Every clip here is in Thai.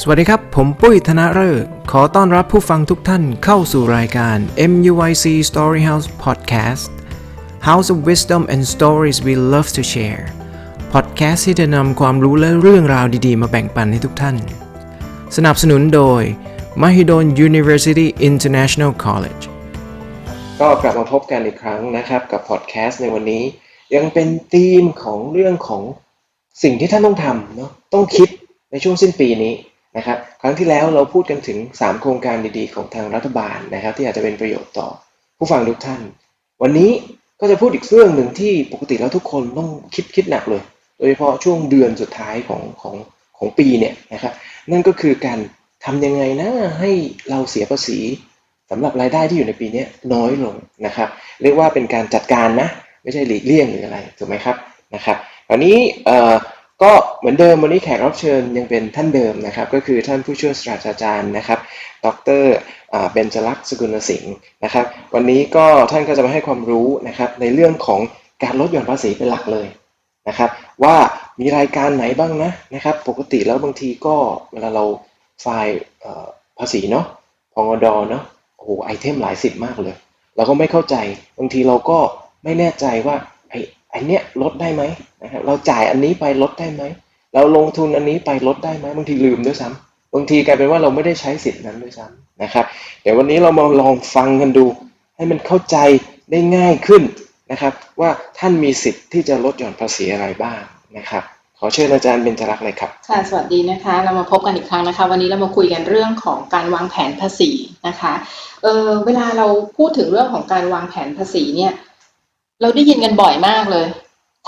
สวัสดีครับ ผมปุ้ยธนฤกษ์ขอต้อนรับผู้ฟังทุกท่านเข้าสู่รายการ MUIC Storyhouse Podcast House of Wisdom and Stories we love to share Podcast ที่จะนำความรู้และเรื่องราวดีๆ มาแบ่งปันให้ทุกท่าน สนับสนุนโดย Mahidol University International College ก็กลับมาพบกันอีกครั้งนะครับกับพอดแคสต์ในวันนี้ ยังเป็นธีมของเรื่องของสิ่งที่ท่านต้องทำเนาะต้องคิดในช่วงสิ้นปีนี้ นะครับครั้งที่แล้วเราพูดกันถึง 3 โครงการดีๆ ของทางรัฐบาลนะครับ ที่อาจจะเป็นประโยชน์ต่อผู้ฟังทุกท่าน วันนี้ก็จะพูดอีกเรื่องหนึ่งที่ปกติแล้วทุกคนต้องคิดคิดหนักเลย โดยเฉพาะช่วงเดือนสุดท้ายของของของปีเนี่ยนะครับนั่นก็คือการทำยังไงนะให้เราเสียภาษีสำหรับรายได้ที่อยู่ในปีนี้น้อยลงนะครับ เรียกว่าเป็นการจัดการนะ ไม่ใช่หลีกเลี่ยงหรืออะไรถูกไหมครับนะครับคราวนี้ ก็เหมือนเดิมวันนี้แขกรับเชิญยังเป็นท่านเดิมนะครับ ก็คือท่านผู้ช่วยศาสตราจารย์นะครับ ดรเบญจลักษณ์สกุลสิงห์นะครับ วันนี้ก็ท่านก็จะมาให้ความรู้นะครับในเรื่องของการลดหย่อนภาษีเป็นหลักเลยนะครับ ว่ามีรายการไหนบ้างนะนะครับ ปกติแล้วบางทีก็เวลาเราไฟล์ภาษีเนาะพองดอเนาะโอ้โหไอเทมหลายสิบมากเลย เราก็ไม่เข้าใจบางทีเราก็ไม่แน่ใจว่า อ้ไอ้เนี้ยลดได้ไหมนะครับเราจ่ายอันนี้ไปลดได้ไหม เราลงทุนอันนี้ไปลดได้ไหมบางทีลืมด้วยซ้ำบางทีกลายเป็นว่าเราไม่ได้ใช้สิทธิ์นั้นด้วยซ้ำนะครับเดี๋ยววันนี้เรามาลองฟังกันดู ให้มันเข้าใจได้ง่ายขึ้นนะครับ ว่าท่านมีสิทธิ์ที่จะลดหย่อนภาษีอะไรบ้างนะครับขอเชิญอาจารย์เบญจรักษ์เลยครับ ค่ะ สวัสดีนะคะ เรามาพบกันอีกครั้งนะคะ วันนี้เรามาคุยกันเรื่องของการวางแผนภาษีนะคะ เออเวลาเราพูดถึงเรื่องของการวางแผนภาษีเนี่ย เราได้ยินกันบ่อยมากเลย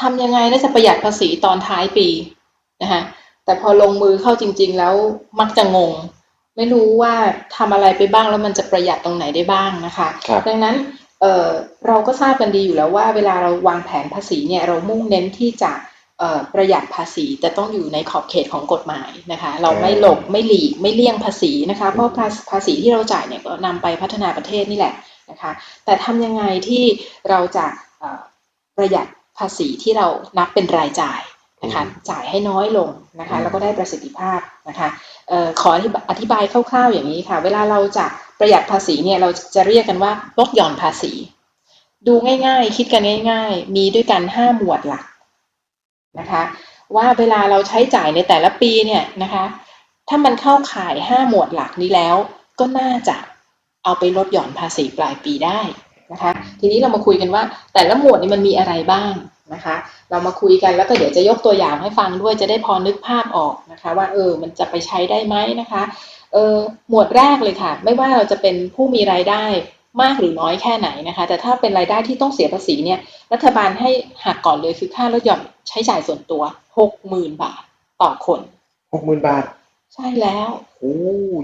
ทำยังไงแล้วจะประหยัดภาษีตอนท้ายปีนะคะแต่พอลงมือเข้าจริง ๆ แล้วมักจะงง ไม่รู้ว่าทำอะไรไปบ้างแล้วมันจะประหยัดตรงไหนได้บ้างนะคะครับดังนั้นเอ่อเราก็ทราบกันดีอยู่แล้วว่าเวลาเราวางแผนภาษีเนี่ยเรามุ่งเน้นที่จะเอ่อประหยัดภาษีแต่ต้องอยู่ในขอบเขตของกฎหมายนะคะ เราไม่หลบไม่หลีกไม่เลี่ยงภาษีนะคะ เพราะภาภาษีที่เราจ่ายเนี่ยก็นำไปพัฒนาประเทศนี่แหละนะคะ แต่ทำยังไงที่เราจะเอ่อ ประหยัดภาษีที่เรานับเป็นรายจ่ายนะคะจ่ายให้น้อยลงนะคะแล้วก็ได้ประสิทธิภาพนะคะเอ่อขออธิบอธิบายคร่าวๆอย่างนี้ค่ะ เวลาเราจะประหยัดภาษีเนี่ยเราจะเรียกกันว่าลดหย่อนภาษี ดูง่ายๆ คิดกันง่าย ๆ มีด้วยกันห้าหมวดหลักนะคะว่าเวลาเราใช้จ่ายในแต่ละปีเนี่ยนะคะถ้ามันเข้าข่ายห้าหมวดหลักนี้แล้ว ก็น่าจะเอาไปลดหย่อนภาษีปลายปีได้นะคะ ทีนี้เรามาคุยกันว่า แต่ละหมวดนี้มันมีอะไรบ้างนะคะ เรามาคุยกันแล้วก็เดี๋ยวจะยกตัวอย่างให้ฟังด้วยจะได้พอนึกภาพออกนะคะ ว่าเออมันจะไปใช้ได้ไหมนะคะเออหมวดแรกเลยค่ะ ไม่ว่าเราจะเป็นผู้มีรายได้มากหรือน้อยแค่ไหนนะคะ แต่ถ้าเป็นรายได้ที่ต้องเสียภาษีเนี่ยรัฐบาลให้หักก่อนเลยคือค่าลดหย่อนใช้จ่ายส่วนตัวหกหมื่นบาทต่อคนหกหมื่นบาท ใช่แล้วโอ้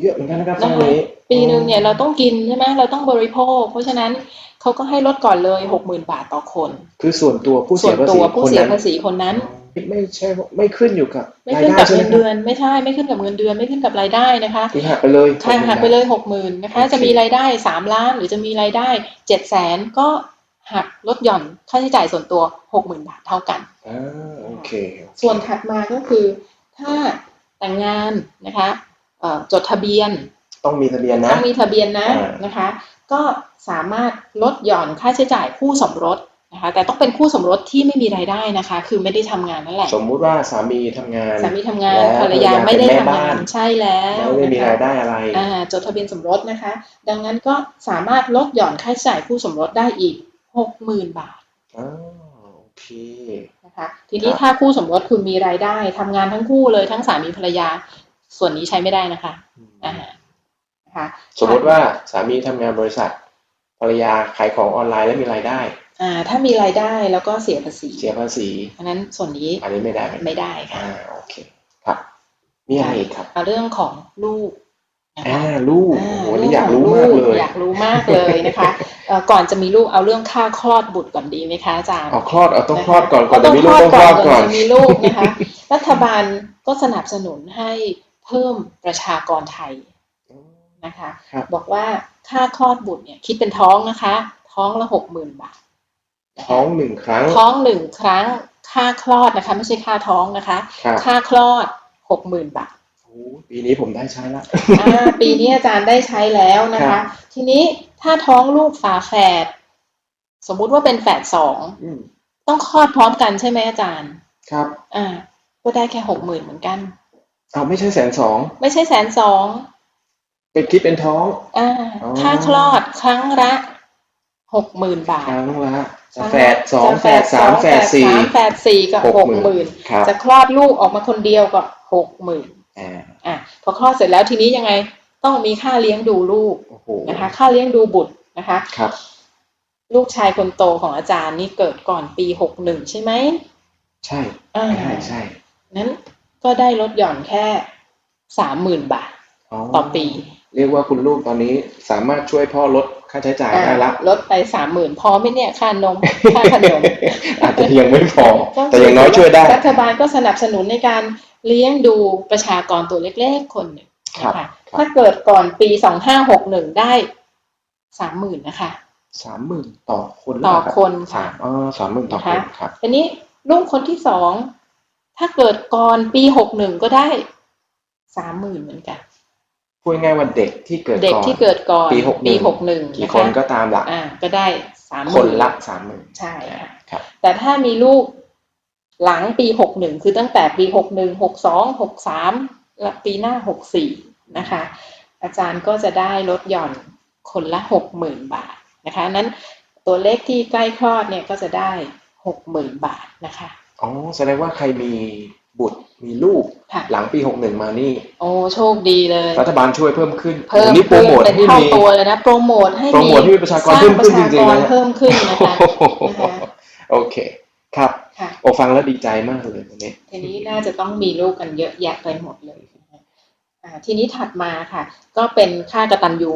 เยอะเหมือนกันนะครับนะตรงคะนี้ปีหนึ่งเนี่ยเราต้องกินใช่ไหมเราต้องบริโภค เพราะฉะนั้น เขาก็ให้ลดก่อนเลยหกหมื่นบาทต่อคน คือส่วนตัวผู้ส่เสีวยนภาตัษีวผู้คนเสียนั้น ภาษีคนนั้น ไม่ใช่ว่าไม่ขึ้นอยู่กับไม่รายขึ้นได้กับใช่ไหมเงินคเดืรับอนไม่ใช่ไม่ขึ้นกับเงินเดือนไม่ขึ้นกับรายได้นะคะคือหักไปเลยค่ะหักไป60,000เลยหกหมื่นนะคะโอเคจะมีรายได้สามล้านหรือจะมีรายได้เจ็ดแสนก็หักลดหย่อนค่าใช้จ่ายส่วนตัวหกหมื่นบาทเท่ากัน อ่าโอเคส่วนถัดมาก็คือถ้าแต่งงานนะคะเอ่อจดทะเบียน ต้องมีทะเบียนนะ ต้องมีทะเบียนนะอ่านนะคะ ก็สามารถลดหย่อนค่าใช้จ่ายคู่สมรสนะคะ แต่ต้องเป็นคู่สมรสที่ไม่มีรายได้นะคะ คือไม่ได้ทำงานนั่นแหละ สมมุติว่าสามีทำงานสามีทำงานและภรรยาไม่ได้เป็นแม่ทำงาบ้านนใช่แล้วไม่ได้มีนะคะรายได้อะไรอ่าจดทะเบียนสมรสนะคะ ดังนั้นก็สามารถลดหย่อนค่าใช้จ่ายคู่สมรสได้อีกหกหมื่นบาทอ่าโอเคนะคะทีนี้ครับถ้าคู่สมรสคุณมีรายได้ทำงานทั้งคู่เลยทั้งสามีภรรยา ส่วนนี้ใช้ไม่ได้นะคะอ่า นะคะสมมติว่าสามีทำงานบริษัทภรรยาขายของออนไลน์แล้วมีรายได้อ่าถ้ามีรายได้แล้วก็เสียภาษีเสียภาษีอันนั้นส่วนนี้อันนี้ไม่ได้ไหมไม่ได้ค่ะอ่าโอเคครับมีอะไรอีกครับเอาเรื่องของลูกนะคะอ่าลูกอ่าโอ้โหวันนี้อยากรู้มากเลยอยากรู้มากเลยนะคะเอ่อก่อนจะมีลูกเอาเรื่องค่าคลอดบุตรก่อนดีไหมคะอาจารย์เอาคลอดเอาต้องนะคะคลอดก่อนก่อนจะมีลูกต้องคลอดก่อนจะมีลูกนะคะ รัฐบาลก็สนับสนุนให้เพิ่มประชากรไทย นะคะครับบอกว่าค่าคลอดบุตรเนี่ยคิดเป็นท้องนะคะ ท้องละหกหมื่นบาทนะคะท้องหนึ่งครั้ง ท้องหนึ่งครั้ง ค่าคลอดนะคะ ไม่ใช่ค่าท้องนะคะครับค่าคลอดหกหมื่นบาทโอ้ปีนี้ผมได้ใช้ละอ่าปีนี้อาจารย์ได้ใช้แล้วนะครัคะบทีนี้ถ้าท้องลูกฝาแฝดสมมุติว่าเป็นแฝดสองอืมต้องคลอดพร้อมกันใช่ไหมอาจารย์ ครับ อ่า ก็ได้แค่หกหมื่นเหมือนกันเอาไม่ใช่แสนสอง ไม่ใช่แสนสอง เป็นคิดเป็นท้อง อ่าอ๋อ ค่าคลอดครั้งละหกหมื่นบาคทรั้งละจะครั้แฝดสองจะแฝดสามแฝดสี่สามแฝดสี่ก็หกหมื่นครับ จะคลอดลูกออกมาคนเดียวก็หกหมื่นอ่าอะพอคลอดเสร็จแล้วทีนี้ยังไงต้องมีค่าเลี้ยงดูลูกโอ้โหนะคะ ค่าเลี้ยงดูบุตรนะคะ ครับ ลูกชายคนโตของอาจารย์นี่เกิดก่อนปีหกหนึ่งใช่ไหมใช่อ่าใช่ใช่นั้นก็ได้ลดหย่อนแค่สามหมื่นบาท ต่อปี เรียกว่าคุณลูกตอนนี้สามารถช่วยพ่อลดค่าใช้จ่ายได้ละอ่าลดไปสามหมื่นพอไหมเนี่ยค่านมค่าขนมอาจจะยังไม่พอ แต่อย่างน้อยช่วยได้ รัฐบาลก็สนับสนุนในการเลี้ยงดูประชากรตัวเล็กๆคนหนึ่งครับนะคะครับถ้าเกิดก่อนปีสองห้าหกหนึ่งได้สามหมื่นนะคะสามหมื่นต่อคนหรืต่อเปล่ารับคนค่ะสามอ๋อสามหมื่นต่อคนนะคะครับทีนี้ลูกคนที่สองถ้าเกิดก่อนปีหกหนึ่งก็ได้สามหมื่นเหมือนกัน พูดง่ายๆว่าเด็กที่เกิดเด็กก่อนที่เกิดก่อนปีหกหนึ่งหกหนึ่งกี่คนก็ตามละอ่าก็ได้สามคนละสามหมื่นใช่ค่ะครับแต่ถ้ามีลูกหลังปีหกหนึ่งคือตั้งแต่ปีหกหนึ่งหกสองหกสามและปีหน้าหกสี่นะคะ อาจารย์ก็จะได้ลดหย่อนคนละหกหมื่นบาทนะคะนั้นตัวเลขที่ใกล้คลอดเนี่ยก็จะได้หกหมื่นบาทนะคะอ๋อแสดงว่าใครมี บุตรมีลูก ค่ะ หลังปีหกหนึ่งมานี่ โอ้โชคดีเลย รัฐบาลช่วยเพิ่มขึ้นเพิ่มโอ้นี่โปรขึ้นโมทเป็นให้เท่ามี ตัวเลยนะ โปรโมทให้โปรโมทให้มีประชากรสร้างเพิ่มปขึ้ระนจชาริกงๆรนะเพิ่มขึ้นนะคะนะคะ โอเค ครับค่ะ โอ้ฟังแล้วดีใจมากเลยวันนี้ ทีนี้น่าจะต้องมีลูกกันเยอะแยะไปหมดเลยนะคะอ่าทีนี้ถัดมาค่ะ ก็เป็นค่ากตัญญู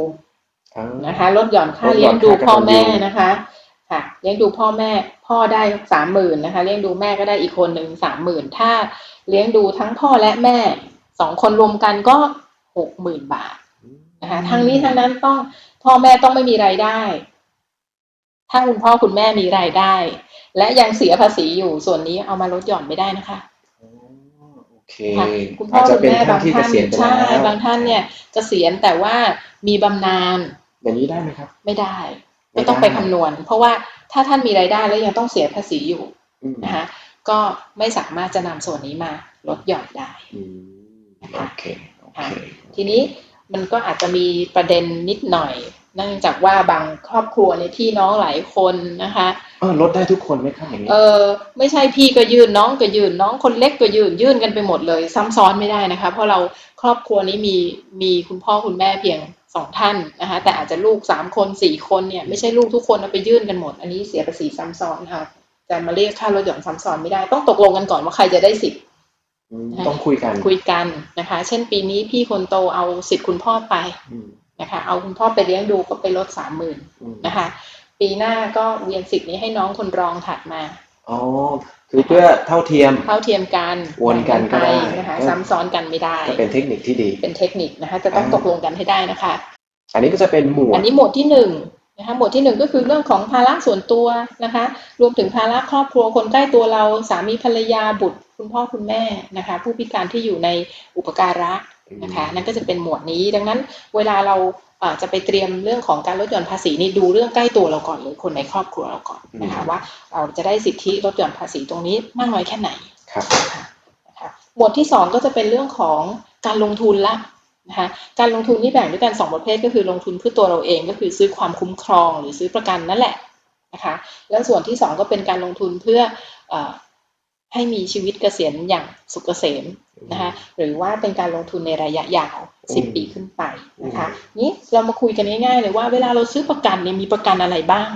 อ่านะคะลดหย่อนค่าลดหย่เลี้ยองนดูค่ากตัญญูพ่อแม่นะคะ ค่ะเลี้ยงดูพ่อแม่พ่อได้สามหมื่นนะคะเลี้ยงดูแม่ก็ได้อีกคนหนึ่งสามหมื่นถ้าเลี้ยงดูทั้งพ่อและแม่สองคนรวมกันก็หกหมื่นบาทนะคะทั้งนี้ทั้งนั้นต้องพ่อแม่ต้องไม่มีรายได้ ถ้าคุณพ่อคุณแม่มีรายได้ และยังเสียภาษีอยู่ส่วนนี้เอามาลดหย่อนไม่ได้นะคะอ๋อโอเคค่ะคุณพ่อาอจจะคุณเป็นแม่ท่าบานงที่เกท่านษียณไปใช่แล้วบางท่านเนี่ยเกษียณแต่ว่ามีบำนาญอย่างนี้ได้ไหมครับ ไม่ได้ ไม่ก็ต้องได้ไปคำนวณ เพราะว่าถ้าท่านมีรายได้แล้วยังต้องเสียภาษีอยู่อืมนะคะก็ไม่สามารถจะนำส่วนนี้มาลดหย่อนได้อืมนะคะโอเคโอเคทีนี้มันก็อาจจะมีประเด็นนิดหน่อยเนื่องจากว่าบางครอบครัวในยพี่น้องหลายคนนะคะเออลดได้ทุกคนไหมครับอย่างนี้เออไม่ใช่พี่ก็ยื่นน้องก็ยื่นน้องคนเล็กก็ยื่นยื่นกันไปหมดเลย ซ้ำซ้อนไม่ได้นะคะ เพราะเราครอบครัวนี้มีมีคุณพ่อคุณแม่เพียง สองท่านนะคะแต่อาจจะลูกสามคนสี่คนเนี่ยไม่ใช่ลูกทุกคนเอาไปยื่นกันหมด อันนี้เสียภาษีซ้ำซ้อนค่ะจะมาเรียกค่าลดหย่อนซ้ำซ้อนไม่ได้ต้องตกลงกันก่อนว่าใครจะได้สิทธิ์อืมต้องคุยกันคุยกันนะคะ เช่นปีนี้พี่คนโตเอาสิทธิ์คุณพ่อไปอืมนะคะเอาคุณพ่อไปเลี้ยงดูก็ไปลดสามหมื่นอืมนะคะ ปีหน้าก็เวียนสิทธิ์นี้ให้น้องคนรองถัดมาอ๋อ คือเพื่อเท่าเทียม เท่าเทียมกันวนกันก็ได้นะคะก็ซ้ำซ้อนกันไม่ได้ก็เป็นเทคนิคที่ดี เป็นเทคนิคนะคะจะต้องอ่าตกลงกันให้ได้นะคะ อันนี้ก็จะเป็นหมวดอันนี้หมวดที่หนึ่งนะคะหมวดที่หนึ่งก็คือเรื่องของภาระส่วนตัวนะคะ รวมถึงภาระครอบครัวคนใกล้ตัวเราสามีภรรยาบุตรคุณพ่อคุณแม่นะคะ ผู้พิการที่อยู่ในอุปการะนะคะ นั่นก็จะเป็นหมวดนี้ดังนั้นเวลาเราเอ่อ จะไปเตรียมเรื่องของการลดหย่อนภาษีนี่ดูเรื่องใกล้ตัวเราก่อนเลยคนในครอบครัวเราก่อนนะคะว่าเราจะได้สิทธิลดหย่อนภาษีตรงนี้มากน้อยแค่ไหนครับนะคะนะคะหมวดที่สองก็จะเป็นเรื่องของการลงทุนละนะคะการลงทุนนี่แบ่งด้วยกันสองประเภทก็คือลงทุนเพื่อตัวเราเองก็คือซื้อความคุ้มครองหรือซื้อประกันนั่นแหละนะคะแล้วส่วนที่สองก็เป็นการลงทุนเพื่อเอ่อให้มีชีวิตเกษียณอย่างสุขเกษมนะคะหรือว่าเป็นการลงทุนในระยะยาวอืม 10 ปีขึ้นไปนะคะนี้เรามาคุยกันง่ายๆเลยว่าเวลาเราซื้อประกันเนี่ยมีประกันอะไรบ้าง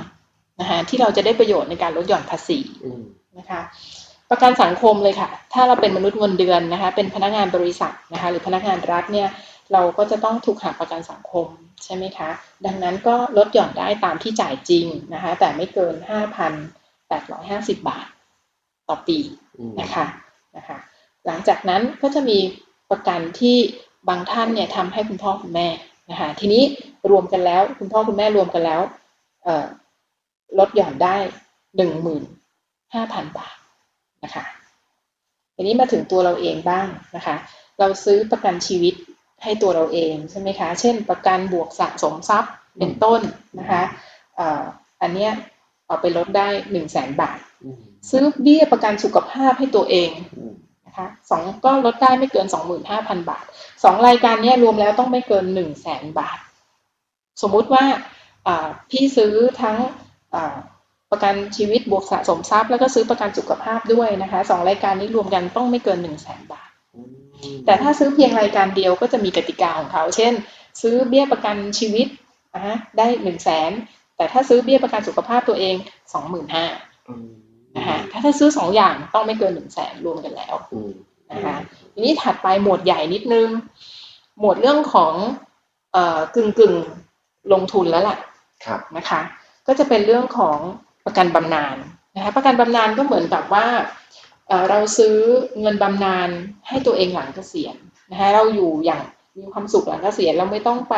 นะคะที่เราจะได้ประโยชน์ในการลดหย่อนภาษีอืมนะคะ ประกันสังคมเลยค่ะ ถ้าเราเป็นมนุษย์เงินเดือนนะคะ เป็นพนักงานบริษัทนะคะ หรือพนักงานรัฐเนี่ยเราก็จะต้องถูกหักประกันสังคมใช่ไหมคะ ดังนั้นก็ลดหย่อนได้ตามที่จ่ายจริงนะคะ แต่ไม่เกิน 5,850 บาทต่อปีอืมนะคะนะคะ หลังจากนั้นก็จะมีประกันที่ บางท่านเนี่ยทำให้คุณพ่อคุณแม่นะคะทีนี้รวมกันแล้วคุณพ่อคุณแม่รวมกันแล้วเอ่อลดหย่อนได้หนึ่งหมื่นห้าพันบาทนะคะทีนี้มาถึงตัวเราเองบ้างนะคะ เราซื้อประกันชีวิตให้ตัวเราเองใช่ไหมคะ เช่น ประกันบวกสะสมทรัพย์เป็นต้นนะคะเอ่ออันเนี้ยเอาไปลดได้หนึ่งแสนบาทอืมซื้อเบี้ยประกันสุขภาพให้ตัวเองอืม นะคะสองก็ลดได้ไม่เกินสองหมื่นห้าพันบาทสองรายการเนี้ยรวมแล้วต้องไม่เกินหนึ่งแสนบาท สมมุติว่าอ่าพี่ซื้อทั้งอ่าประกันชีวิตบวกสะสมทรัพย์ แล้วก็ซื้อประกันสุขภาพด้วยนะคะสองรายการนี้รวมกันต้องไม่เกินหนึ่งแสนบาท แต่ถ้าซื้อเพียงรายการเดียวก็จะมีกติกาของเขา เช่น ซื้อเบี้ยประกันชีวิตนะฮะได้หนึ่งแสนแต่ถ้าซื้อเบี้ยประกันสุขภาพตัวเองสองหมื่นห้าอืม นะคะถ้าถ้าซื้อสองอย่างต้องไม่เกินหนึ่งแสนรวมกันแล้วอืมนะคะทีนี้ถัดไปหมวดใหญ่นิดนึง หมวดเรื่องของเอ่อกึ่งกึ่งๆลงทุนแล้วล่ะครับนะคะ ก็จะเป็นเรื่องของประกันบำนาญนะคะประกันบำนาญก็เหมือนกับว่าเอ่อเราซื้อเงินบำนาญให้ตัวเองหลังเกษียณนะคะเราอยู่อย่างมีความสุขหลังเกษียณเราไม่ต้องไป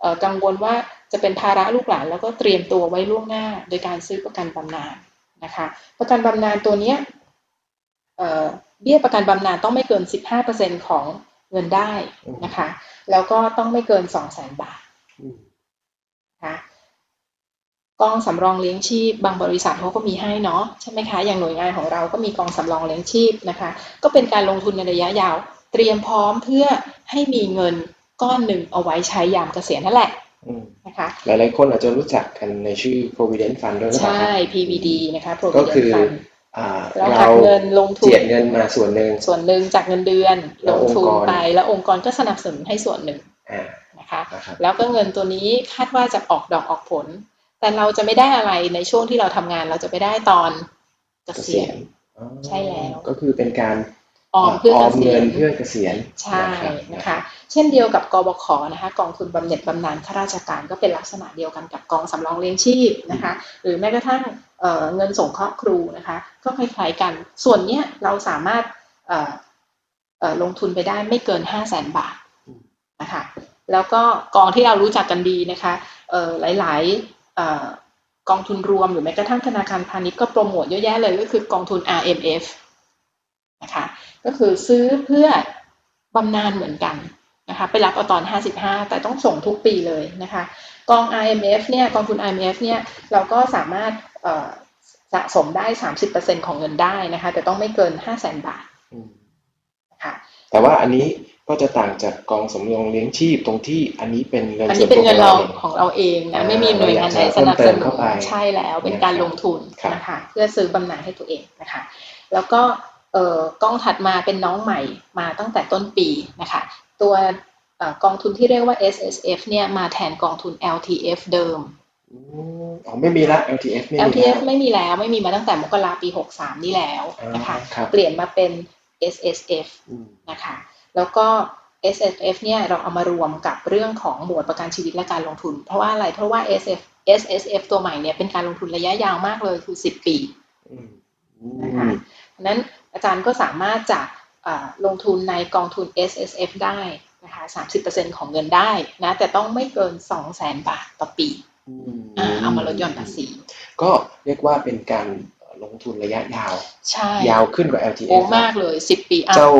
เอ่อกังวลว่าจะเป็นภาระลูกหลานแล้วก็เตรียมตัวไว้ล่วงหน้า โดยการซื้อประกันบำนาญ นะคะประกันบำนาญตัวเนี้ยเบี้ยประกันบำนาญต้องไม่เกิน 15%ของเงินได้นะคะ แล้วก็ต้องไม่เกิน 200,000 บาทนะคะกองสำรองเลี้ยงชีพ บางบริษัทเขาก็มีให้เนาะใช่ไหมคะอย่างหน่วยงานของเราก็มีกองสำรองเลี้ยงชีพนะคะ ก็เป็นการลงทุนในระยะยาว เตรียมพร้อมเพื่อให้มีเงินก้อนหนึ่งเอาไว้ใช้ยามเกษียณนั่นแหละ นะคะหลายๆคนอาจจะรู้จักกันในชื่อ provident fund ด้วยหรือเปล่าใช่ครับ PVD นะคะก็คือ Provident Fund อ่าเราหัเรากเงินลงทุนเจียดเงินมาส่วนหนึ่งส่วนหนึ่งจากเงินเดือนแล้ลวงทุนองค์กรไปแล้วองค์กรก็สนับสนุนให้ส่วนหนึ่งอ่านะคะนะครับแล้วก็เงินตัวนี้คาดว่าจะออกดอกออกผล แต่เราจะไม่ได้อะไรในช่วงที่เราทำงานเราจะไปได้ตอนเกเกษีษียยณณอ๋อใช่แล้ว ก็คือเป็นการ ออมเพื่ออเกอมษีเงิยนณเพื่อเกษียณใช่รับนะคะเช่นเดียวกับกบขนะคะกองทุนบำเหน็จบำนาญข้าราชการก็เป็นลักษณะเดียวกันกับกองสำรองเลี้ยงชีพนะคะหรือแม้กระทั่งเอ่อเงินสงเคราะห์ครูนะคะก็คล้ายๆกัน ส่วนเนี้ยเราสามารถเอ่อเอ่อลงทุนไปได้ไม่เกิน 5 0 0แสนบาทนะคะแล้วก็กองที่เรารู้จักกันดีนะคะเอ่อหลายๆเอ่อกองทุนรวมหรือแม้กระทั่งธนาคารพาณิชย์ก็โปรโมทเยอะแยะเลยก็คือกองทุน RMF นะคะก็คือซื้อเพื่อบำนาญเหมือนกันนะคะไปรับเอาตอน 55 แต่ต้องส่งทุกปีเลยนะคะกอง IMF เนี่ยกองทุน IMF เนี่ยเราก็สามารถเอ่อสะสมได้ 30%ของเงินได้นะคะแต่ต้องไม่เกิน 5 0 0 0 0 0 บาทอืมนะคะแต่ว่าอันนี้ก็จะต่างจากกองสำรองเลี้ยงชีพตรงที่อันนี้เป็นเงินอันส่นี้วนเป็นตัวเงินขเราองเราเองของเราเองนะอ่าไม่มีหน่วยงานไหนสเราอยากจะนับสเพิ่มเติมนุเข้านไปใช่แล้วเป็นการลงทุนครับนะคะเพื่อซื้อบำนาญให้ตัวเองนะคะ แล้วก็ เอ่อกองถัดมาเป็นน้องใหม่มาตั้งแต่ต้นปีนะคะ ตัวเอ่อกองทุนที่เรียกว่า S S F เนี่ยมาแทนกองทุน L T F เดิมอืมอ๋อไม่มีละ LTF ไม่มี L T แล้ F วไม่มีแล้วไม่มีมาตั้งแต่มกราปี 63 นี่แล้วนะคะอ่าครับเปลี่ยนมาเป็น S S F อืมนะคะ แล้วก็ S S F เนี่ยเราเอามารวมกับเรื่องของหมวดประกันชีวิตและการลงทุน เพราะว่าอะไรเพราะว่า S F S S F ตัวใหม่เนี่ยเป็นการลงทุนระยะยาวมากเลยคือ 10 ปีอืมอืนะคะมเพราะฉะ นั้นอาจารย์ก็สามารถจะอ่าลงทุนในกองทุน S S F ได้นะคะ30%ของเงินได้นะ แต่ต้องไม่เกิน200,000บาทต่อปีอืมอ่าเอามาลดหย่อนภาษี ก็เรียกว่าเป็นการลงทุนระยะยาวใช่ยาวขึ้นกว่า LTF โอ้มากเลย10ปีอะเจ้า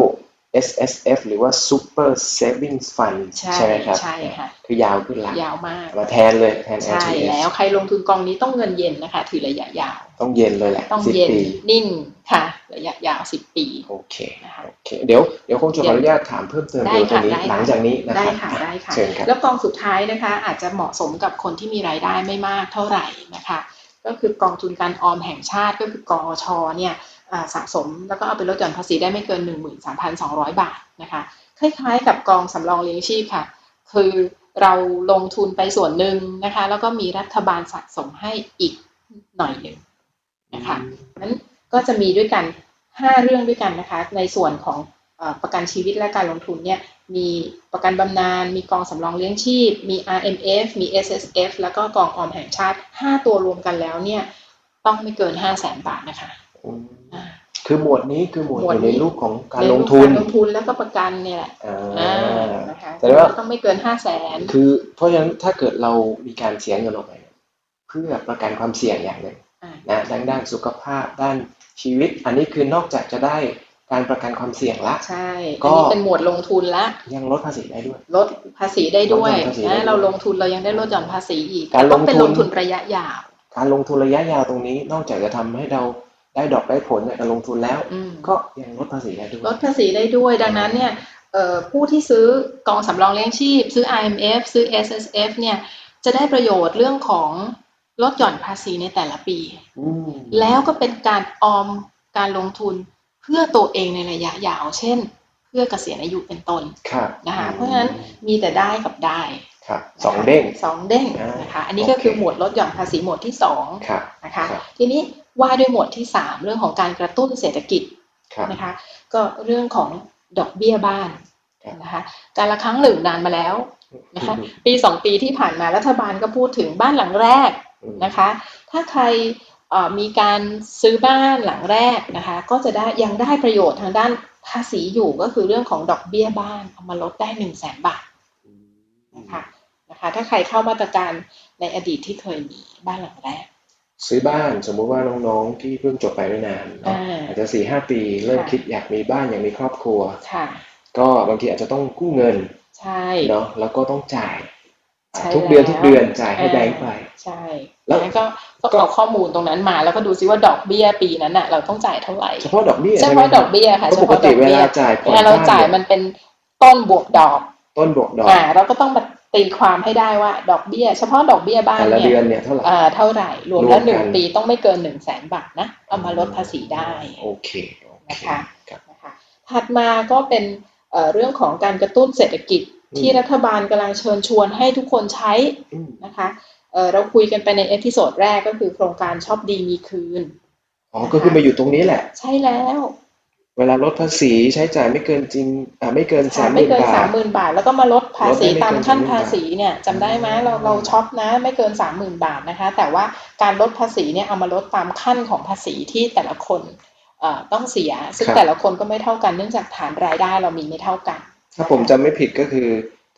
S S F หรือว่า Super Savings Fund ใช่ไหมครับใช่ค่ะคือยาวขึ้นละยาวมากมาแทนเลยแทนใช่ LTF แล้วใครลงทุนกองนี้ต้องเงินเย็นนะคะ ถือระยะยาว ต้องเย็นเลยแหละต้องสิบเย็นปีนิ่งค่ะ ระยะยาว10ปีโอเคนะคะโอเคเดี๋ยวเดี๋ยวคงจะขออนุญาตถามเพิ่มเติมได้เกี่ยวกับตรงนี้ค่ะได้ค่ะหลังจากนี้นะได้ครับค่ะได้ค่ะเชิญครับแล้วกองสุดท้ายนะคะ อาจจะเหมาะสมกับคนที่มีรายได้ไม่มากเท่าไหร่นะคะ ก็คือกองทุนการออมแห่งชาติก็คือกอชเนี่ยอ่า สะสม แล้วก็เอาไปลดหย่อนภาษีได้ไม่เกิน 13,200 บาทนะคะ คล้ายๆ กับกองสำรองเลี้ยงชีพค่ะ คือเราลงทุนไปส่วนหนึ่งนะคะ แล้วก็มีรัฐบาลสะสมให้อีกหน่อยหนึ่งนะคะนั้นก็จะมีด้วยกัน 5 เรื่องด้วยกันนะคะ ในส่วนของอประกันชีวิตและการลงทุนเนี่ยมีประกันบำนาญมีกองสำรองเลี้ยงชีพ มี RMF มี SSF แล้วก็กองออมแห่งชาติ 5 ตัวรวมกันแล้วเนี่ยต้องไม่เกิน 5 0 0แสนบาทนะคะ คือหมวดนี้คือหมวดหมวดอยู่ในนี้รูปของการในลรูงปทุนการลงทุนแล้วก็ประกันเนี่ยแหละอ่อ่าานะคะแต่ว่าต้องไม่เกิน5 0 0แสนคือเพราะฉะนั้นถ้าเกิดเรามีการเสียเงินออกไปเนี่ยเพื่อประกันความเสี่ยงอย่างหนึ่งอ่านะด้านด้านสุขภาพด้านชีวิต อันนี้คือนอกจากจะได้การประกันความเสี่ยงละใช่ก็อันนี้เป็นหมวดลงทุนละยังลดภาษีได้ด้วย ลดภาษีได้ด้วยลดหย่อนภาษีได้ด้วยนะเราลงทุนเรายังได้ลดหย่อนภาษีอีกการแต่ต้องเป็นลลงงทุทุนนระยะยาว การลงทุนระยะยาวตรงนี้ นอกจากจะทำให้เรา ได้ดอกได้ผลจากการลงทุนแล้วอืมก็ยังลดภาษีได้ด้วยลดภาษีได้ด้วยดังนั้นเนี่ยเอ่อผู้ที่ซื้อกองสำรองเลี้ยงชีพ ซื้อ IMF ซื้อ SSF เนี่ยจะได้ประโยชน์เรื่องของลดหย่อนภาษีในแต่ละปีอืมแล้วก็เป็นการออมการลงทุนเพื่อตัวเองในระยะยาว เช่น เพื่อเกษียณอายุเป็นต้นครับนะคะเพราะฉะนั้นมีแต่ได้กับได้ครับนะคะสองเด้งสองเด้งอ่านนะคะอันนี้ก็โอเคคือหมวดลดหย่อนภาษีหมวดที่สองครับนะคะครับทีนี้ ว่าด้วยหมวดที่สามเรื่องของการกระตุ้นเศรษฐกิจครับนะคะ ก็เรื่องของดอกเบี้ยบ้านครับนะคะการละครั้งหนึ่งนานมาแล้วนะคะปีสองปีที่ผ่านมารัฐบาลก็พูดถึงบ้านหลังแรกอืมนะคะ ถ้าใครเอ่อมีการซื้อบ้านหลังแรกนะคะ ก็จะได้ยังได้ประโยชน์ทางด้านภาษีอยู่ก็คือเรื่องของดอกเบี้ยบ้านเอามาลดได้หนึ่งแสนบาทนะคะนะคะ ถ้าใครเข้ามาตรการในอดีตที่เคยมีบ้านหลังแรก ซื้อบ้านสมมุติว่าน้องๆที่เพิ่งจบไปไม่นานเนาะอ่าอาจจะสี่ห้าปีเริ่มค่ะคิดอยากมีบ้านอยากมีครอบครัวค่ะก็บางทีอาจจะต้องกู้เงินใช่เนาะแล้วก็ต้องจ่ายอ่าใช่ทุกเดือนแล้วทุกเดือนจ่ายให้แบงก์ไป ใช่ แล้แล้ววก็ก็เอาข้อมูลตรงนั้นมาแล้วก็ดูซิว่าดอกเบี้ยปีนั้นน่ะเราต้องจ่ายเท่าไหร่เฉพาะดอกเบี้ยเฉใช่ไหมพาะดอกเบี้ยค่ะเพราะเฉปกพาะดติอกเวเบี้ยลาจ่ายผ่อนเวลาเราบ้านจ่ายเนี่ยมันเป็นต้นบวกดอก ต้นบวกดอกอ่าเราก็ต้องมา ตีความให้ได้ว่าดอกเบี้ย เฉพาะดอกเบี้ยบ้านแต่ละเนี่เดือยนเนี่ยเท่าไหร่อ่าเท่าไหร่รวมแล้วรวมกันหนึ่งปีต้องไม่เกินหนึ่งแสนบาทนะเอามาลดภาษีได้โอเคโอเคนะคะครับนะคะถัดมาก็เป็นเอ่อเรื่องของการกระตุ้นเศรษฐกิจอืมที่รัฐบาลกำลังเชิญชวนให้ทุกคนใช้อืมนะคะเอ่อเราคุยกันไปในเอพิโซดแรกก็คือโครงการช็อปดีมีคืนอ๋อก็คือมาอยู่ตรงนี้แหละ ใช่แล้ว เวลาลดภาษีใช้จ่ายไม่เกินจริงอ่าไม่เกินสามหไม่มื่นเกินบาสาท มหมื่นบาท แล้วก็มาลดภาษีลดได้ไม่เกินตามขั้น30,000 ภาษีเนี่ยจำได้ไหมเราอืมเราช็อปนะไม่เกินสามหมื่นบาทนะคะ แต่ว่าการลดภาษีเนี่ยเอามาลดตามขั้นของภาษีที่แต่ละคนเอ่อต้องเสีย ซึ่งแต่ละคนก็ไม่เท่ากันเนื่องจากฐานรายได้เรามีไม่เท่ากันถ้าผมจำไม่ผิดก็คือ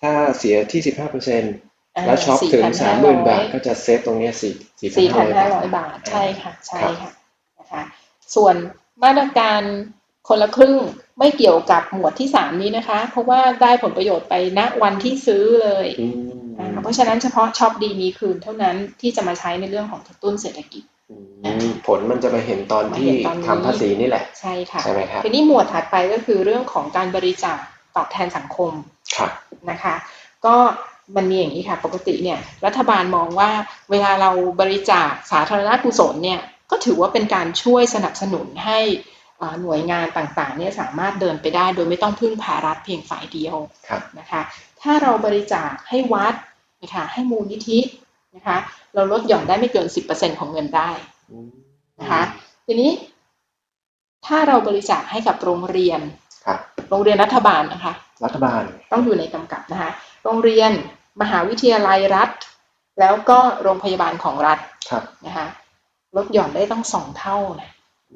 ถ้าเสียที่สิบห้าเปอร์เซ็นต์อ่าแล้วช็อปถึงสามหมื่น4,500บาทก็จะเซฟตรงเนี้สี่สี่สี่พัพันนห้าห้าร้ร้ออยยบาบาททใช่ค่ะใช่ค่ะนะคะส่วนมาตรการ คนละครึ่งไม่เกี่ยวกับหมวดที่สามนี้นะคะ เพราะว่าได้ผลประโยชน์ไปณวันที่ซื้อเลยอืมอ่าเพราะฉะนั้นเฉพาะช็อปดีมีคืนเท่านั้นที่จะมาใช้ในเรื่องของกระตุ้นเศรษฐกิจอืมผลมันจะมาเห็นตอนมาที่เห็นตอนนี้ทำภาษีนี่แหละ ใช่ค่ะใช่ไหมครับทีนี้หมวดถัดไปก็คือเรื่องของการบริจาคตอบแทนสังคมครับนะคะ ก็มันมีอย่างนี้ค่ะ ปกติเนี่ย รัฐบาลมองว่าเวลาเราบริจาคสาธารณกุศลเนี่ยก็ถือว่าเป็นการช่วยสนับสนุนให้อ่า หน่วยงานต่างๆเนี่ยสามารถเดินไปได้ โดยไม่ต้องพึ่งพารัฐเพียงฝ่ายเดียวครับนะคะถ้าเราบริจาคให้วัดนะคะให้มูลนิธินะคะเราลดหย่อนได้ไม่เกิน 10%ของเงินได้อืมนะคะทีนี้ ถ้าเราบริจาคให้กับโรงเรียนครับโรงเรียนรัฐบาลนะคะ รัฐบาลต้องอยู่ในกำกับนะคะโรงเรียนมหาวิทยาลัยรัฐ แล้วก็โรงพยาบาลของรัฐครับนะคะลดหย่อนได้ต้องสองเท่านะ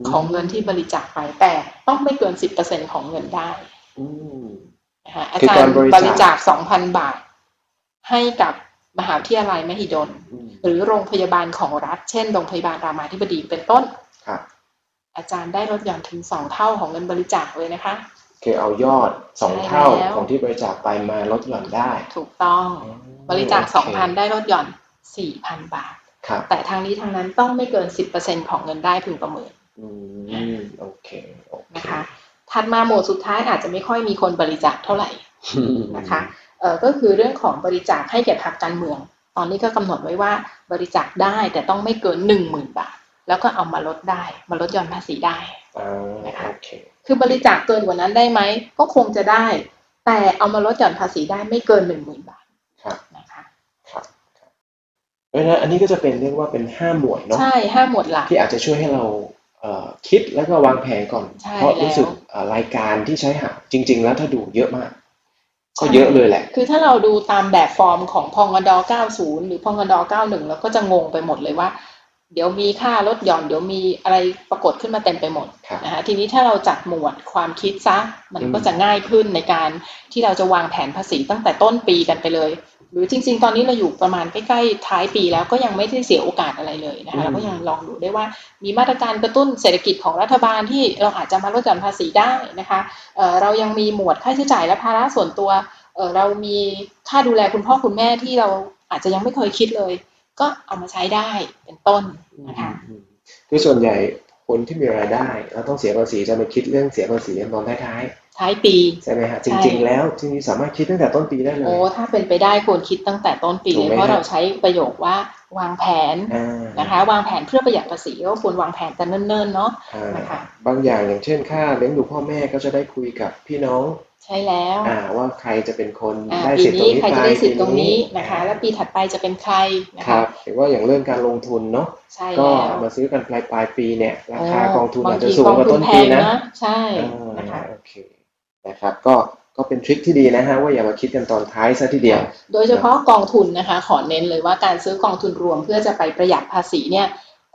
ของเงินที่บริจาคไปแต่ต้องไม่เกินสิบเปอร์เซ็นของเงินได้อืมนะคะอาคือจารการย์บริจาคบริจาคสองพันบาท ให้กับมหาวิทยาลัยมหิดลอืมหรือโรงพยาบาลของรัฐ เช่นโรงพยาบาลรามาธิบดีเป็นต้นครับอาจารย์ได้ลดหย่อนถึงสองเท่าของเงินบริจาคเลยนะคะคือเอายอดสองใช่เท่าแล้วของที่บริจาคไปมาลดหย่อนได้ ถูกต้องบริจาคโสองพันได้ลดหย่อนสี่พันบาทครับแต่ทางนี้ทางนั้นต้องไม่เกิน10%ของเงินได้พึงประเมิน อืมโอเคโอเคนะคะ ถัดมาหมวดสุดท้ายอาจจะไม่ค่อยมีคนบริจาคเท่าไหร่นะคะเอ่อก็คือเรื่องของบริจาคให้แก่พรรคการเมือง ตอนนี้ก็กำหนดไว้ว่าบริจาคได้แต่ต้องไม่เกิน1 0,000บาท แล้วก็เอามาลดได้ มาลดหย่อนภาษีได้อ่านะคะโอเคคือบริจาคเกินกว่านั้นได้ไหมก็คงจะได้ แต่เอามาลดหย่อนภาษีได้ไม่เกิน1 0,000บาทครับนะคะครับครับเพราะฉะนั้นอันนี้ก็จะเป็นเรียกว่าเป็นห้าหมวดเนาะใช่ห้าหมวดหลักที่อาจจะช่วยให้เราเอ่อ คิดแล้วก็วางแผนก่อน ใช่เพราะรู้สึกแล้ว เอ่อรายการที่ใช้หาจริง ๆ แล้วถ้าดูเยอะมาก ก็เยอะเลยแหละ คือถ้าเราดูตามแบบฟอร์มของพงด90 หรือพงด91 เราก็จะงงไปหมดเลยว่า เดี๋ยวมีค่าลดหย่อนเดี๋ยวมีอะไรปรากฏขึ้นมาเต็มไปหมดครับ นะคะทีนี้ถ้าเราจัดหมวดความคิดซะมันก็จะง่ายขึ้นในการที่เราจะวางแผนภาษีตั้งแต่ต้นปีกันไปเลย หรือจริง ๆ ตอนนี้เราอยู่ประมาณใกล้ๆท้ายปีแล้วก็ยังไม่ได้เสียโอกาสอะไรเลยนะคะอืมเราก็ยังลองดูได้ว่ามีมาตรการกระตุ้นเศรษฐกิจของรัฐบาลที่เราอาจจะมาลดหย่อนภาษีได้นะคะเอ่อเรายังมีหมวดค่าใช้จ่ายและภาระส่วนตัวเอ่อเรามีค่าดูแลคุณพ่อคุณแม่ที่เราอาจจะยังไม่เคยคิดเลย ก็เอามาใช้ได้เป็นต้นนะคะอืมคือส่วนใหญ่คนที่มีรายได้แล้วต้องเสียภาษีจะมาคิดเรื่องเสียภาษีตอนท้าย ท้ายปีๆใช่ไหมฮะใช่จริง ๆ แล้วจริงๆสามารถคิดตั้งแต่ต้นปีได้เลยโอ้ถ้าเป็นไปได้ควรคิดตั้งแต่ต้นปีถูเลกยไหมเพราะฮะเราใช้ประโยคว่าวางแผนอ่านะคะ วางแผนเพื่อประหยัดภาษีก็ควรวางแผนแต่เนิ่นๆเนาะอ่านะคะบางอย่างอย่างเช่นค่าเลี้ยงดูพ่อแม่ก็จะได้คุยกับพี่น้องใช่แล้วอ่าว่าใครจะเป็นคนอ่าได้ปีสิทธิ์ตรนี้งนี้ใครไปจะได้สิทธิ์ตรงนี้ปีนะคะ แล้วปีถัดไปจะเป็นใครนะครัคะบหรือว่าอย่างเรื่องการลงทุนเนาะใช่ก็แล้วมาซื้อกันปลายปลายๆปีเนี่ยราคาโกองทุนบาอาจจะทีสูงกว่าต้นปีกองทุแพงนะใช่อ่านะคะโอเค นะครับก็ก็เป็นทริคที่ดีนะฮะว่าอย่ามาคิดกันตอนท้ายซะทีเดียว โดยเฉพาะกองทุนนะคะ ขอเน้นเลยว่าการซื้อกองทุนรวมเพื่อจะไปประหยัดภาษีเนี่ย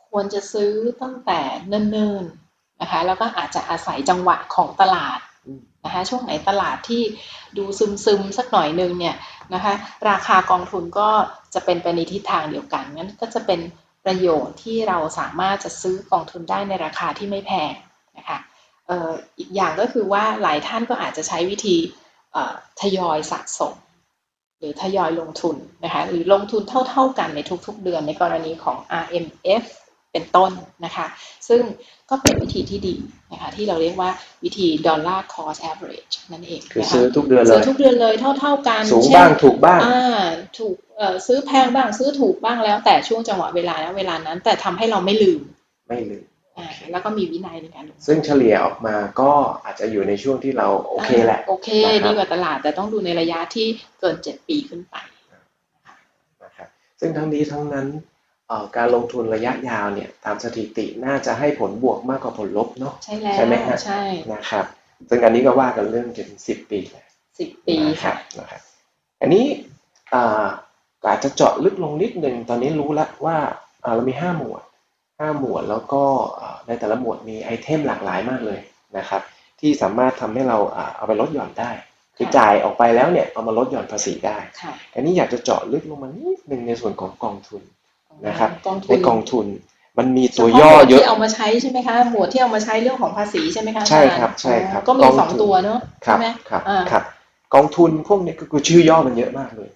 ควรจะซื้อตั้งแต่เนิ่นๆนะคะ แล้วก็อาจจะอาศัยจังหวะของตลาดนะคะช่วงไหนตลาดที่ดูซึมๆสักหน่อยนึงเนี่ยนะคะ ราคากองทุนก็จะเป็นไปในทิศทางเดียวกันงั้นก็จะเป็นประโยชน์ที่เราสามารถจะซื้อกองทุนได้ในราคาที่ไม่แพงนะคะ อ่ออีกอย่างก็คือว่าหลายท่านก็อาจจะใช้วิธีเอ่อทยอยสะสม หรือทยอยลงทุนนะคะหรือลงทุนเท่า ๆกันในทุกๆ เดือนในกรณีของ RMF เป็นต้นนะคะซึ่งก็เป็นวิธีที่ดีนะคะที่เราเรียกว่าวิธี dollar cost average นั่นเองคือนะคะซื้อทุกเดือนเลซื้อยทุกเดือนเลยเท่า ๆกันสูงเช่นบ้างถูกบ้างอ่าถูกเอ่อซื้อแพงบ้างซื้อถูกบ้างแล้วแต่ช่วงจังหวะเวลาและเวลานั้น แต่ทำให้เราไม่ลืมไม่ลืมอ่า แล้วก็มีวินัยในการลงทุนซึ่งเฉลี่ยออกมาก็อาจจะอยู่ในช่วงที่เราโอเคแหละ โอเคนะครับดีกว่าตลาดแต่ต้องดูในระยะที่เกินเจ็ดปีขึ้นไปนะครับซึ่งทั้งนี้ทั้งนั้นเอ่อการลงทุนระยะยาวเนี่ยตามสถิติน่าจะให้ผลบวกมากกว่าผลลบเนาะใช่แล้วใช่ไหมฮะใช่นะครับซึ่งอันนี้ก็ว่ากันเรื่องถึงสิบปีเลยสิบปีนะครัค่ะบนะครับอันนี้อ่าก็อาจจะเจาะลึกลงนิดนึงตอนนี้รู้แล้วว่าอ่าเรามีห้าหมวด ห้าหมวดแล้วก็อ่าในแต่ละหมวดมีไอเทมหลากหลายมากเลยนะครับ ที่สามารถทำให้เราอ่าเอาไปลดหย่อนได้ คือจ่ายออกไปแล้วเนี่ยเอามาลดหย่อนภาษีได้ค่ะอันนี้อยากจะเจาะลึกลงมานิดนึงในส่วนของกองทุนนะครับกองทุในนกองทุนมันมีเฉตัวพาะย่อหมวดเยอะที่เอามาใช้ใช่ไหมคะหมวดที่เอามาใช้เรื่องของภาษีใช่ไหมคะใช่อาจาย์ครับใช่ครับก็มีกองสองทุนตัวเนอะครัใช่บไหมครับอ่าครับกองทุนพวกนี้ก็คือชื่อย่อมันเยอะมากเลย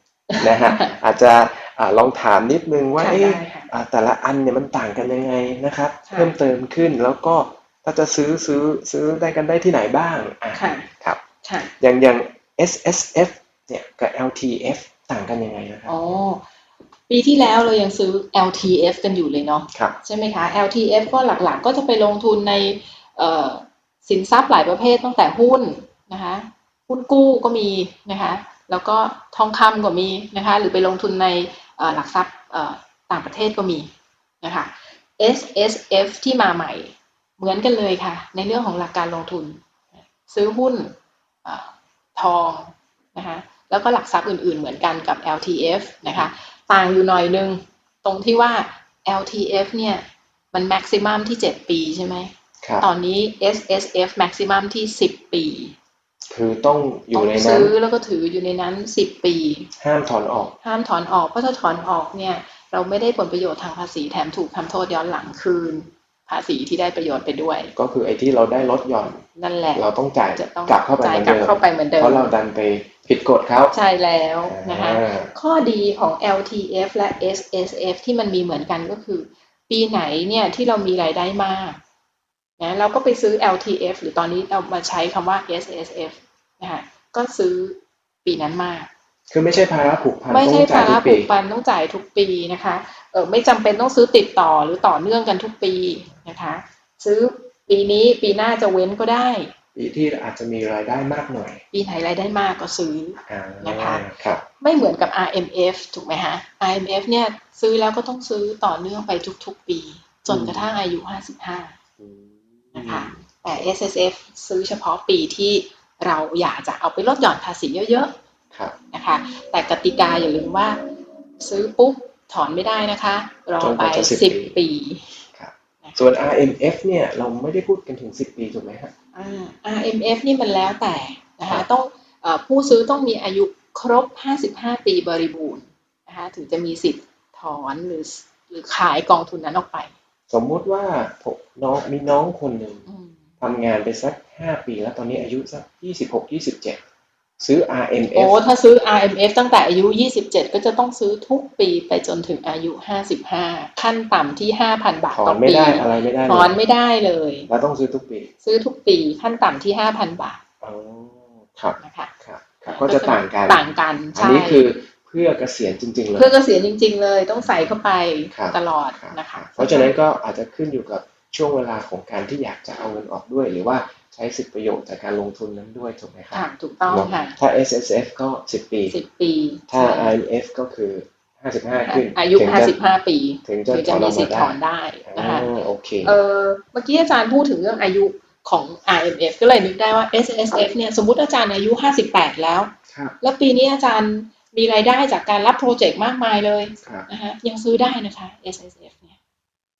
นะฮะอาจจะ อ่าลองถามนิดนึงว่าค่ะเอ๊ะได้ค่ะอ่าแต่ละอันเนี่ยมันต่างกันยังไงนะครับค่ะเพิ่มเติมขึ้นแล้วก็ถ้าจะซื้อซื้อซื้อได้กันได้ที่ไหนบ้างอะค่ะครับค่ะอย่างอย่าง S S F เนี่ยกับ L T F ต่างกันยังไงนะครับอ๋อปีที่แล้วเรายังซื้อ LTF กันอยู่เลยเนาะครับใช่ไหมคะ LTF ก็หลักๆ ก็จะไปลงทุนในเอ่อสินทรัพย์หลายประเภทตั้งแต่หุ้นนะคะหุ้นกู้ก็มีนะคะ แล้วก็ทองคำก็มีนะคะ หรือไปลงทุนในเอ่อ หลักทรัพย์เอ่อต่างประเทศก็มีนะคะ S S F ที่มาใหม่เหมือนกันเลยค่ะ ในเรื่องของหลักการลงทุน ซื้อหุ้นเออทองนะคะแล้วก็หลักทรัพย์อื่นๆเหมือนกันกับ LTF นะคะต่างอยู่หน่อยนึง ตรงที่ว่า LTF เนี่ยมัน maximum ที่ 7 ปีใช่ไหมครับตอนนี้ S S F maximum ที่ 10 ปี คือต้องอต้อยู่งในนั้นซื้อแล้วก็ถืออยู่ในนั้น10ปี ห้ามถอนออก ห้ามถอนออกเพราะถ้าถอนออกเนี่ย เราไม่ได้ผลประโยชน์ทางภาษีแถมถูกทำโทษย้อนหลังคืน ภาษีที่ได้ประโยชน์ไปด้วย ก็คือไอ้ที่เราได้ลดหย่อนนั่นแหละ เราต้องจ่ายจะต้องกลับเข้าไปจ่ายเหมือนกลับเดิมเข้าไปเหมือนเดิมเพราะเราดันไปผิดกฎเขาใช่แล้วนะคะอ่าข้อดีของ LTF และ SSF ที่มันมีเหมือนกันก็คือ ปีไหนเนี่ยที่เรามีรายได้มาก นะเราก็ไปซื้อ LTF หรือตอนนี้เรามาใช้คำว่า SSF นะคะก็ซื้อปีนั้นมากคือไม่ใช่ภาระผูกพันไม่ใช่ต้องจ่าภายทุระกปีผูกพันต้องจ่ายทุกปีนะคะเออไม่จำเป็นต้องซื้อติดต่อหรือต่อเนื่องกันทุกปีนะคะ ซื้อปีนี้ปีหน้าจะเว้นก็ได้ ปีที่อาจจะมีรายได้มากหน่อย ปีไหนรายได้มากก็ซื้ออ่านะคะครับไม่เหมือนกับ RMF ถูกไหมฮะ RMF เนี่ยซื้อแล้วก็ต้องซื้อต่อเนื่องไปทุกๆปี จนกระทั่งอายุ55อืม นะคะแต่ SSF ซื้อเฉพาะปีที่เราอยากจะเอาไปลดหย่อนภาษีเยอะครับๆนะคะ แต่กติกาอย่าลืมว่าซื้อปุ๊บถอนไม่ได้นะคะ รอไป10ปีครับส่วน RMF เนี่ยเราไม่ได้พูดกันถึง 10 ปีถูกไหมฮะอ่า RMF นี่มันแล้วแต่นะครัคะบต้องเอ่อผู้ซื้อต้องมีอายุครบ 55 ปีบริบูรณ์นะคะถึงจะมีสิทธิ์ถอนหรือหรือขายกองทุนนั้นออกไป สมมุติว่าผมน้องมีน้องคนหนึ่งอืมทำงานไปสักห้าปีแล้วตอนนี้อายุสักยี่สิบหกยี่สิบเจ็ดซื้อโอ้ RMF ถ้าซื้อ RMF ตั้งแต่อายุ 27 ก็จะต้องซื้อทุกปีไปจนถึงอายุ 55 ขั้นต่ำที่ 5,000 บาทถอต่อนไม่ปีได้อะไรไม่ได้ถอนเลยไม่ได้เลยแล้วต้องซื้อทุกปี ซื้อทุกปีขั้นต่ำที่ 5,000 บาทอ๋อครับนะคะครับครับก็จะต่างกันต่างกันอันใช่นี้คือ เพื่อเกษียณจริงๆเลยเพื่อเกษียณจริง ๆ เลยต้องใส่เข้าไปครับตลอดครับนะคะ เพราะฉะนั้นก็อาจจะขึ้นอยู่กับช่วงเวลาของการที่อยากจะเอาเงินออกด้วย หรือว่าใช้สิทธิประโยชน์จากการลงทุนนั้นด้วยถูกไหมครัค่ะถูกต้องเนอะค่ะถ้า S S F ก็10ปีสิบปี ถ้าใช่ I M F ก็คือ55ขึ้นอายุถึงจะ55ปีถึงจะถึงจะมีสิทธิ์ถอนได้นะคะอ่าโอเคเออเมื่อกี้อาจารย์พูดถึงเรื่องอายุของ IMF ก็เลยนึกได้ว่า S S F เนี่ยสมมติอาจารย์อายุ 58 แล้วครับแล้วปีนี้อาจารย์ มีรายได้จากการรับโปรเจกต์มากมายเลยครับนะคะยังซื้อได้นะคะ S S F เนี่ย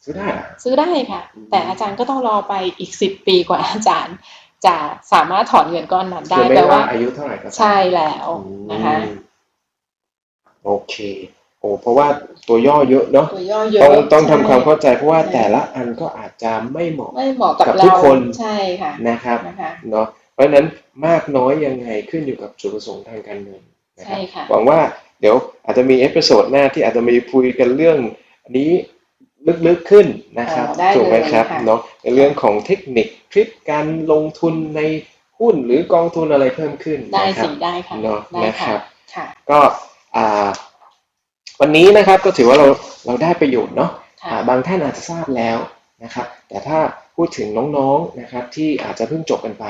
ซื้อได้เหรอซื้อได้ค่ะอืมแต่อาจารย์ก็ต้องรอไปอีก10ปีกว่าอาจารย์ จะสามารถถอนเงินก้อนนั้นได้คือไม่แต่ว่าว่าอายุเท่าไหร่ก็ตามใช่แล้วนะคะอืมโอเคโอ้เพราะว่าตัวย่อเยอะเนาะตัวย่อเยอะต้องต้องทำความใช่เข้าใจเพราะว่าใช่แต่ละอันก็อาจจะไม่เหมาะไม่เหมาะกับกับเราทุกคนใช่ค่ะนะครับนะคะเนาะเพราะฉะนั้นมากน้อยยังไงขึ้นอยู่กับจุดประสงค์ทางการเงินนะค ใช่รับค่ะหวังว่าเดี๋ยวอาจจะมีเอพิโซดหน้าที่อาจจะมีคุยกันเรื่องอันนี้ลึกๆขึ้นนะครับอ๋อได้ถูกไหมเลยครับค่ะเนาะในเรื่องของเทคนิคทริคการลงทุนในหุ้นหรือกองทุนอะไรเพิ่มขึ้นได้นะครับสิได้ค่ะเนาะได้นะครับค่ะก็อ่าวันนี้นะครับก็ถือว่าเราเราได้ประโยชน์เนาะค่ะอ่าบางท่านอาจจะทราบแล้วนะครับ แต่ถ้าพูดถึงน้องๆนะครับที่อาจจะเพิ่งจบกันไป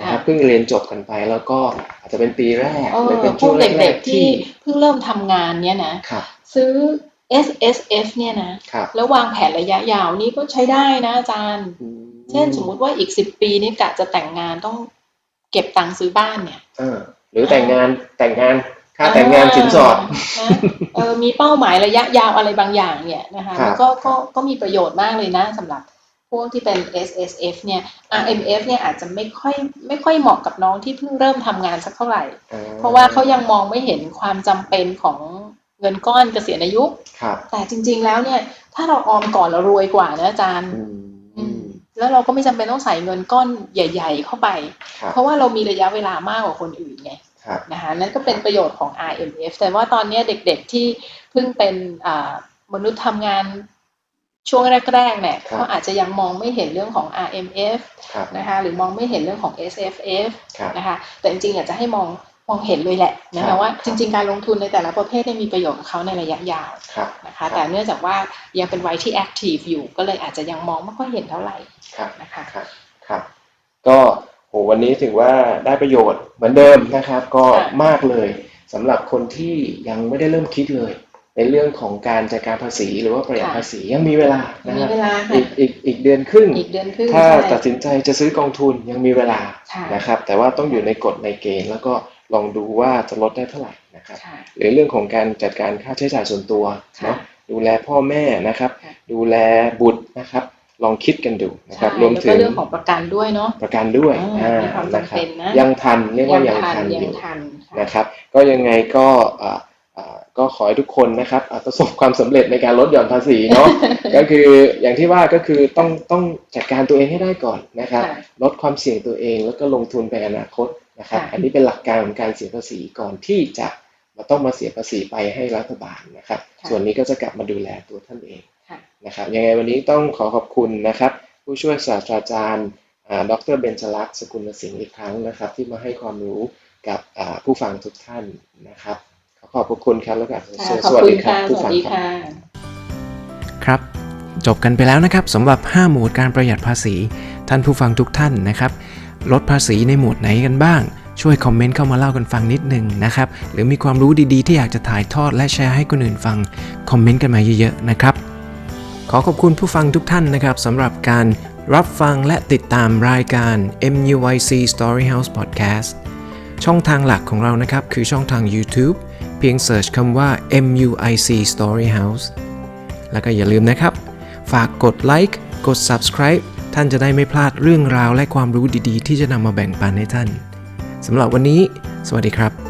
นะครับค่ะเพิ่งเรียนจบกันไปแล้วก็อาจจะเป็นปีแรกเอหรืออเป็นพช่ววกงเแรด็กกๆๆที่ที่เพิ่งเริ่มทำงานเนี่ยนะครับซื้อ S S F เนี่ยนะครับแล้ววางแผนระยะยาวนี่ก็ใช้ได้นะอาจารย์อืเช่นสมมุติว่าอีกสิบปีนี่กะจะแต่งงานต้องเก็บตังค์ซื้อบ้านเนี่ยเออหรือแต่งงานแต่งงานค่าแต่งงานสินสอดนะเออมีเป้าหมายระยะยาวอะไรบางอย่างเนี่ยนะคะครับมันก็ก็ก็มีประโยชน์มากเลยนะสำหรับ พวกที่เป็น S S F เนี่ย R M F เนี่ยอาจจะไม่ค่อยไม่ค่อยเหมาะกับน้องที่เพิ่งเริ่มทำงานสักเท่าไหร่อ่เพราะว่าเขายังมองไม่เห็นความจำเป็นของเงินก้อนเกษียณอายุครับแต่จริง ๆ แล้วเนี่ย ถ้าเราออมก่อนเรารวยกว่านะอาจารย์อืมอืมแล้วเราก็ไม่จำเป็นต้องใส่เงินก้อนใหญ่ ๆ เข้าไปครับเพราะว่าเรามีระยะเวลามากกว่าคนอื่นไงครับนะคะนั่นก็เป็นประโยชน์ของ RMF แต่ว่าตอนนี้เด็กๆที่เพิ่งเป็นอ่ามนุษย์ทำงาน ช่วงแรกๆเนี่ยครับเขาอาจจะยังมองไม่เห็นเรื่องของ RMF ครับนะคะหรือมองไม่เห็นเรื่องของ SFF ครับนะคะแต่จริงๆอยากจะให้มองมองเห็นเลยแหละนะครัคะบว่าจริงๆ การลงทุนในแต่ละประเภทเนี่ยมีประโยชน์กับเขาในระยะยาวครับนะคะแต่เนื่องจากว่ายังเป็นวัยที่แอคทีฟอยู่ก็เลยอาจจะยังมองไม่ค่อยเห็นเท่าไหร่ครับนะคะครับครับก็โหวันนี้ถือว่าได้ประโยชน์เหมือนเดิมนะครับ ก็มากเลยสำหรับคนที่ยังไม่ได้เริ่มคิดเลย ในเรื่องของการจัดการภาษีหรือว่าประหยัดภาษียังมีเวลานะมีครับเวลาค่ะอีกอีกอีกเดือนครึ่งอีกเดือนครึ่งถ้าใช่ตัดสินใจจะซื้อกองทุนยังมีเวลาค่ะนะครับ แต่ว่าต้องอยู่ในกฎในเกณฑ์แล้วก็ลองดูว่าจะลดได้เท่าไหร่นะครับค่ะหรือเรื่องของการจัดการค่าใช้จ่ายส่วนตัวค่ะเนาะดูแลพ่อแม่นะครับค่ะดูแลบุตรนะครับ ลองคิดกันดูนะครับใช่รวมแล้วถึก็งเรื่องของประกันด้วยเนาะประกันด้วยอ่าอ่ามีความจำเป็นนะครับยังทันเรียกว่ายังทันอยัยู่งทันค่ะนะครับ ก็ยังไงก็อ่าอ่า ก็ขอให้ทุกคนนะครับอ่าประสบความสำเร็จในการลดหย่อนภาษีเนาะก็คืออย่างที่ว่าก็คือต้องต้องจัดการตัวเองให้ได้ก่อนนะครับค่ะลดความเสี่ยงตัวเองแล้วก็ลงทุนไปอนาคตนะครับค่ะอันนี้เป็นหลักการของการเสียภาษีก่อนที่จะมาต้องมาเสียภาษีไปให้รัฐบาลนะครับ ส่วนนี้ก็จะกลับมาดูแลตัวท่านเองค่ะนะครับยังไงวันนี้ต้องขอขอบคุณนะครับ ผู้ช่วยศาสตราจารย์อ่าดรเบญจลักษณ์สกุลสิงห์อีกครั้งนะครับ ที่มาให้ความรู้กับอ่าผู้ฟังทุกท่านนะครับ ขอขอบพระคุณครับแล้วก็ค่ะสขอบวัสคุดีณครับค่ะผู้สฟัวังสดีครับค่ะครับจบกันไปแล้วนะครับสำหรับ 5 หมวดการประหยัดภาษี ท่านผู้ฟังทุกท่านนะครับ ลดภาษีในหมวดไหนกันบ้าง ช่วยคอมเมนต์เข้ามาเล่ากันฟังนิดหนึ่งนะครับ หรือมีความรู้ดีๆ ที่อยากจะถ่ายทอดและแชร์ให้คนอื่นฟัง คอมเมนต์กันมาเยอะๆนะครับ ขอขอบคุณผู้ฟังทุกท่านนะครับสำหรับการรับฟังและติดตามรายการ MUIC Storyhouse Podcast ช่องทางหลักของเรานะครับคือช่องทาง YouTube เพียงเสิร์ชคำว่า MUIC Storyhouse แล้วก็อย่าลืมนะครับ ฝากกดไลค์กด Subscribe ท่านจะได้ไม่พลาดเรื่องราวและความรู้ดีๆ ที่จะนำมาแบ่งปันให้ท่านสำหรับวันนี้ สวัสดีครับ